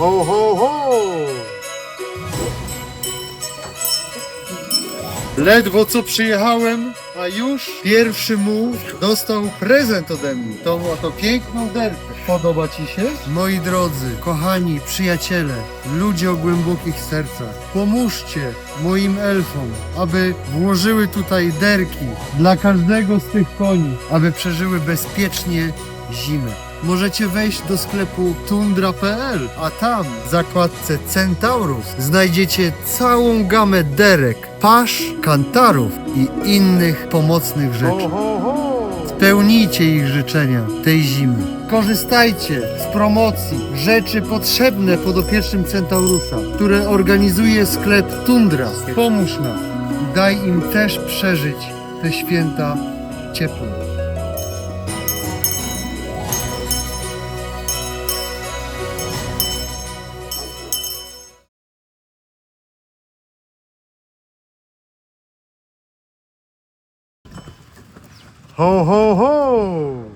Ho, ho, ho! Ledwo co przyjechałem, a już pierwszy mąż dostał prezent ode mnie. Tą oto piękną derkę. Podoba Ci się? Moi drodzy, kochani, przyjaciele, ludzie o głębokich sercach, pomóżcie moim elfom, aby włożyły tutaj derki dla każdego z tych koni, aby przeżyły bezpiecznie zimę. Możecie wejść do sklepu tundra.pl, a tam w zakładce Centaurus znajdziecie całą gamę derek, pasz, kantarów i innych pomocnych rzeczy. Spełnijcie ich życzenia tej zimy. Korzystajcie z promocji rzeczy potrzebne podopiecznym Centaurusa, które organizuje sklep Tundra. Pomóż nam daj im też przeżyć te święta ciepło. Ho, ho, ho!